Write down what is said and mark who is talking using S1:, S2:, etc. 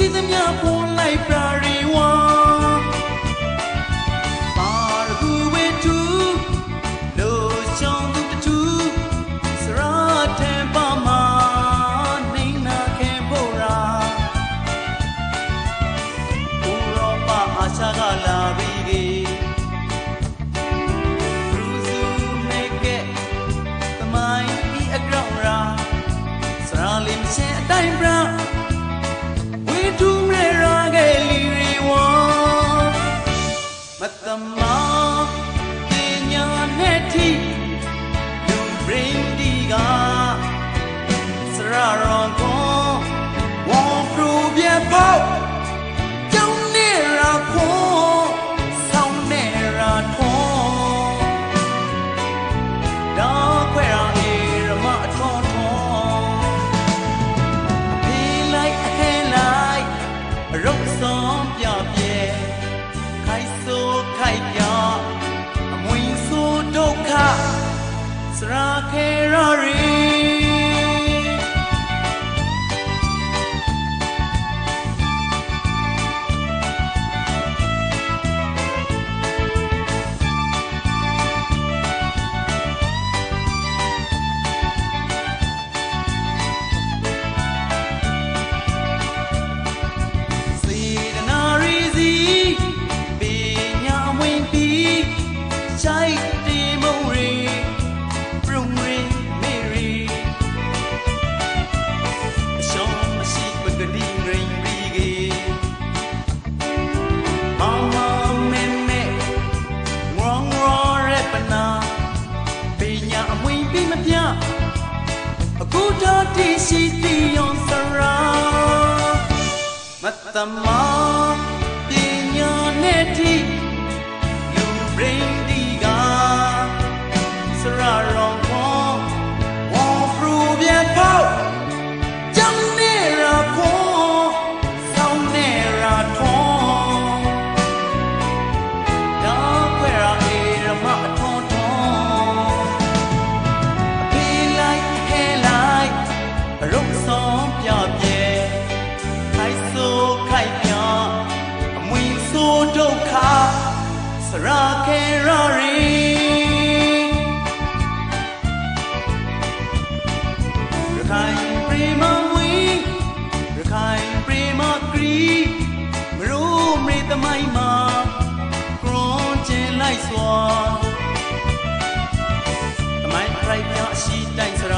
S1: ရှိသမျှပွန်လိုက်ပါရီဝါပါရကူဝေတူလိုချောင်းသူတူစရာတန်ပါမာနေနာခေဖို့ရာဘူရောပါအာရှာကလ Israel the. rock and roaring ရခိုင်ပြည်မဝီရခိုင်ပြည်မကရီမရုမရသမိုင်းမှာကရွန်ကျင်လိုက်စွာသမိုင်းပြိုင်ပြအရှိတိုင်းစရာ